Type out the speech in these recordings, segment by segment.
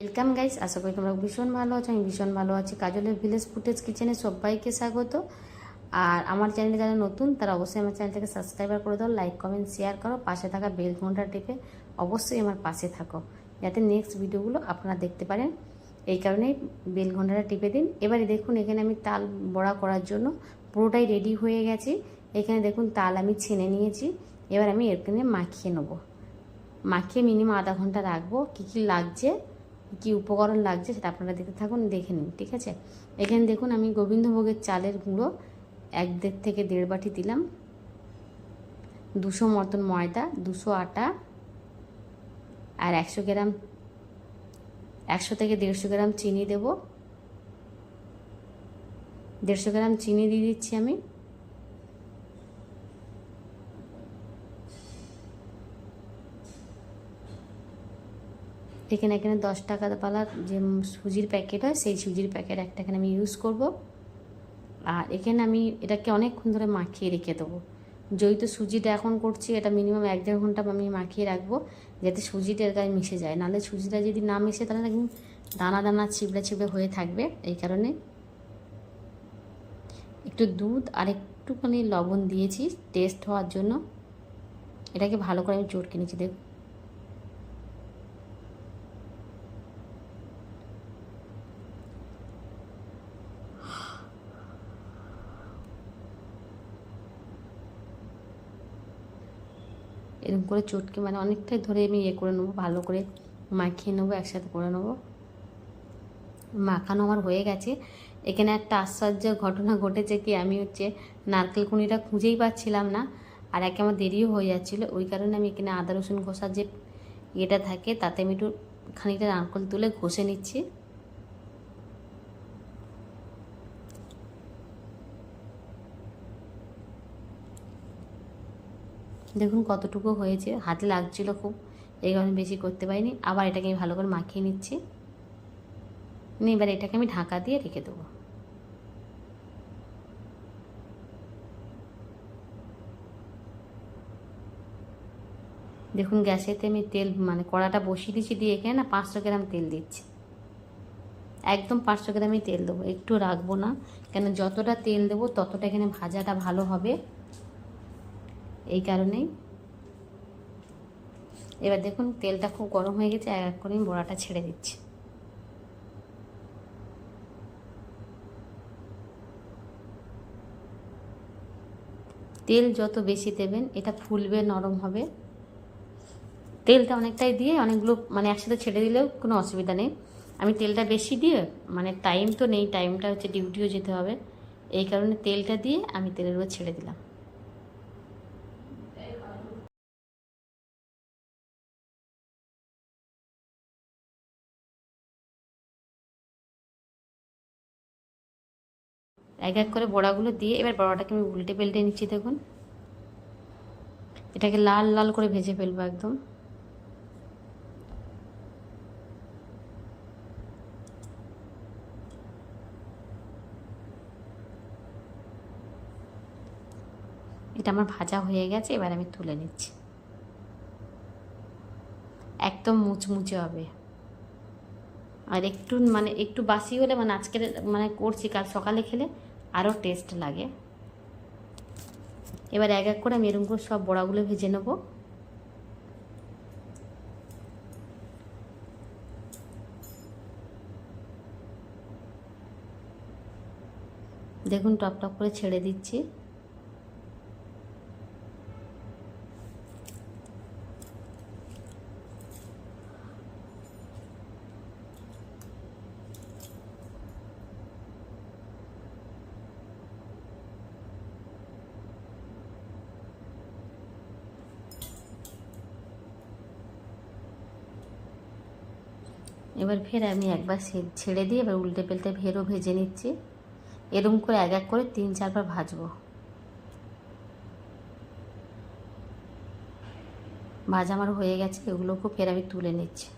Welcome guys আশা করি তোমরা ভীষণ ভালো আছো। আমি ভীষণ ভালো আছি। কাজলের ভিলেজ ফুটেজ কিচেনে সবাইকে স্বাগত। আর আমার চ্যানেলে যারা নতুন, তারা অবশ্যই আমার চ্যানেলটাকে সাবস্ক্রাইবার করে দাও। লাইক কমেন্ট শেয়ার করো। পাশে থাকা বেল ঘণ্টা টিপে অবশ্যই আমার পাশে থাকো। যাতে নেক্সট ভিডিওগুলো আপনারা দেখতে পারেন। এই কারণেই বেল ঘন্টাটা টিপে দিন। এবারে দেখুন, এখানে আমি তাল বড়া করার জন্য পুরোটাই রেডি হয়ে গেছে। এখানে দেখুন, তাল আমি ছেনে নিয়েছি। এবার আমি এখানে মাখিয়ে নেব। মাখিয়ে মিনিমাম আধা ঘণ্টা রাখব। কী কী লাগছে? কী উপকরণ লাগছে সেটা আপনারা দেখতে থাকুন, দেখে নিন, ঠিক আছে? এখানে দেখুন আমি গোবিন্দভোগের চালের গুঁড়ো এক দেড় থেকে দেড় বাটি দিলাম। দুশো মতন ময়দা, দুশো আটা আর একশো গ্রাম, একশো থেকে দেড়শো গ্রাম চিনি দেব। দেড়শো গ্রাম চিনি দিয়ে দিচ্ছি আমি। এখানে এখানে দশ টাকা পালার যে সুজির প্যাকেট হয়, সেই সুজির প্যাকেট একটা এখানে আমি ইউজ করব। আর এখানে আমি এটাকে অনেকক্ষণ ধরে মাখিয়ে রেখে দেবো। যেহেতু সুজিটা এখন করছি, এটা মিনিমাম এক দেড় ঘণ্টা আমি মাখিয়ে রাখব যাতে সুজিটা এর গায়ে মিশে যায়। নাহলে সুজিটা যদি না মিশে, তাহলে একদম দানা দানা ছিবড়ে ছিবড়ে হয়ে থাকবে এই কারণে। একটু দুধ আর একটুখানি লবণ দিয়েছি টেস্ট হওয়ার জন্য। এটাকে ভালো করে আমি চটকে নিচ্ছি, দেখুন। এরকম করে চটকে মানে অনেকটাই ধরে আমি ইয়ে করে নেব, ভালো করে মাখিয়ে নেব, একসাথে করে নেব। মাখানো আমার হয়ে গেছে। এখানে একটা আশ্চর্য ঘটনা ঘটেছে কি, আমি হচ্ছে নারকেল কুঁড়িটা খুঁজেই পাচ্ছিলাম না আর একে আমার দেরিও হয়ে যাচ্ছিল। ওই কারণে আমি এখানে আদা রসুন ঘষার যে ইয়েটা থাকে, তাতে আমি একটু খানিকটা নারকেল তুলে ঘষে নিচ্ছি। দেখুন কতটুকু হয়েছে। হাতে লাগছিল খুব, এই কারণে বেশি করতে পারিনি। আবার এটাকে আমি ভালো করে মাখিয়ে নিচ্ছি। নিয়ে এবার এটাকে আমি ঢাকা দিয়ে রেখে দেবো। দেখুন গ্যাসেতে আমি তেল মানে কড়াটা বসিয়ে দিচ্ছি দিয়ে এখানে না পাঁচশো গ্রাম তেল দিচ্ছি। একদম পাঁচশো গ্রামই তেল দেবো। একটু রাখব না, কেন যতটা তেল দেবো ততটা এখানে ভাজাটা ভালো হবে। এই কারণেই। এবার দেখুন, তেলটা খুব গরম হয়ে গেছে এক এক করে বড়াটা ছেড়ে দিচ্ছি। তেল যত বেশি দেবেন, এটা ফুলবে, নরম হবে। তেলটা অনেকটাই দিয়ে অনেকগুলো মানে একসাথে ছেড়ে দিলেও কোনো অসুবিধা নেই। আমি তেলটা বেশি দিয়ে মানে টাইম তো নেই টাইমটা হচ্ছে ডিউটিও যেতে হবে। এই কারণে তেলটা দিয়ে আমি তেলের উপর ছেড়ে দিলাম। এক এক করে বড়াগুলো দিয়ে এবার বড়াটাকে আমি উল্টে পেল্টে নিচ্ছি, দেখুন। এটাকে লাল লাল করে ভেজে ফেলব একদম। এটা আমার ভাজা হয়ে গেছে, এবার আমি তুলে নিচ্ছি। একদম মুচমুচে হবে। আর একটু মানে একটু বাসি হলে মানে আজকের মানে করছি, কাল সকালে খেলে আরও টেস্ট লাগে। এবার এক এক করে আমি এরকম করে সব বড়াগুলো ভেজে নেব। দেখুন টপ টপ করে ছেড়ে দিচ্ছি। এবার ফের আমি একবার ছেড়ে দিয়ে এবার উল্টে পেলতে ফেরও ভেজে নিচ্ছি। এরকম করে এক এক করে তিন চারবার ভাজবো। ভাজা আমার হয়ে গেছে, এগুলোকেও ফের আমি তুলে নিচ্ছি।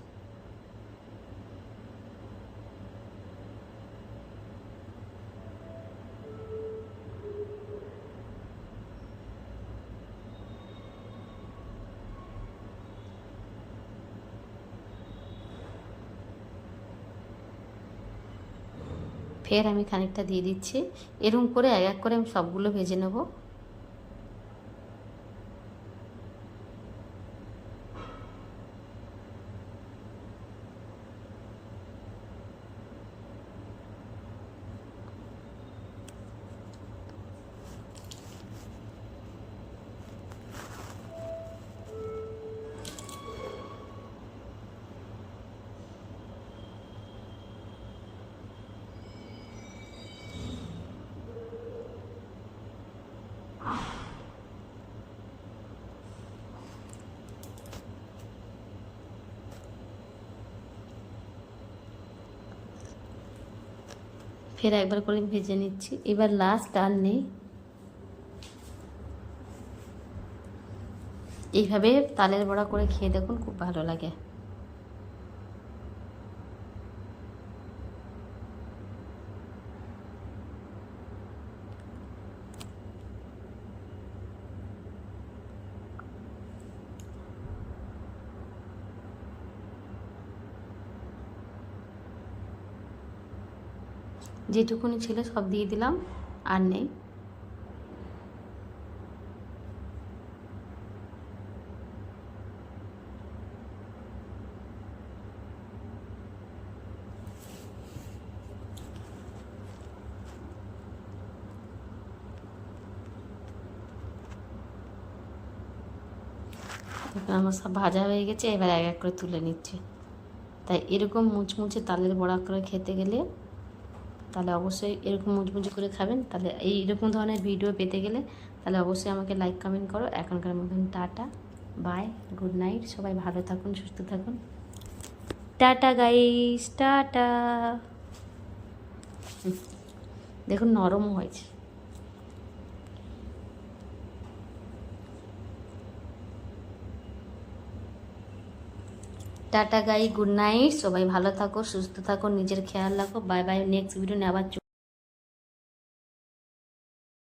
ফের আমি খানিকটা দিয়ে দিচ্ছি। এরম করে এক এক করে আমি সবগুলো ভেজে নেব। ফের একবার করে ভেজে নিচ্ছি। এবার লাস্ট ডাল নেই। এইভাবে তালের বড়া করে খেয়ে দেখুন, খুব ভালো লাগে। যেটুকুনি ছিল সব দিয়ে দিলাম, আর নেই। আমার সব ভাজা হয়ে গেছে, এবার এক এক করে তুলে নিচ্ছি। তাই এরকম মুচমুচে তালের বড়া করে খেতে গেলে তাহলে অবশ্যই এরকম মুজমুজি করে খাবেন। তাহলে এই এরকম ধরনের ভিডিও পেতে গেলে তাহলে অবশ্যই আমাকে লাইক কমেন্ট করো। এখনকার মতন টাটা বাই গুড নাইট সবাই ভালো থাকুন, সুস্থ থাকুন। Tata guys tata. দেখুন নরম হয়েছে। টাটা গাই, গুড নাইট, সবাই ভালো থাকো, সুস্থ থাকো, নিজের খেয়াল রাখো, বাই বাই, নেক্সট ভিডিও নিয়ে আবার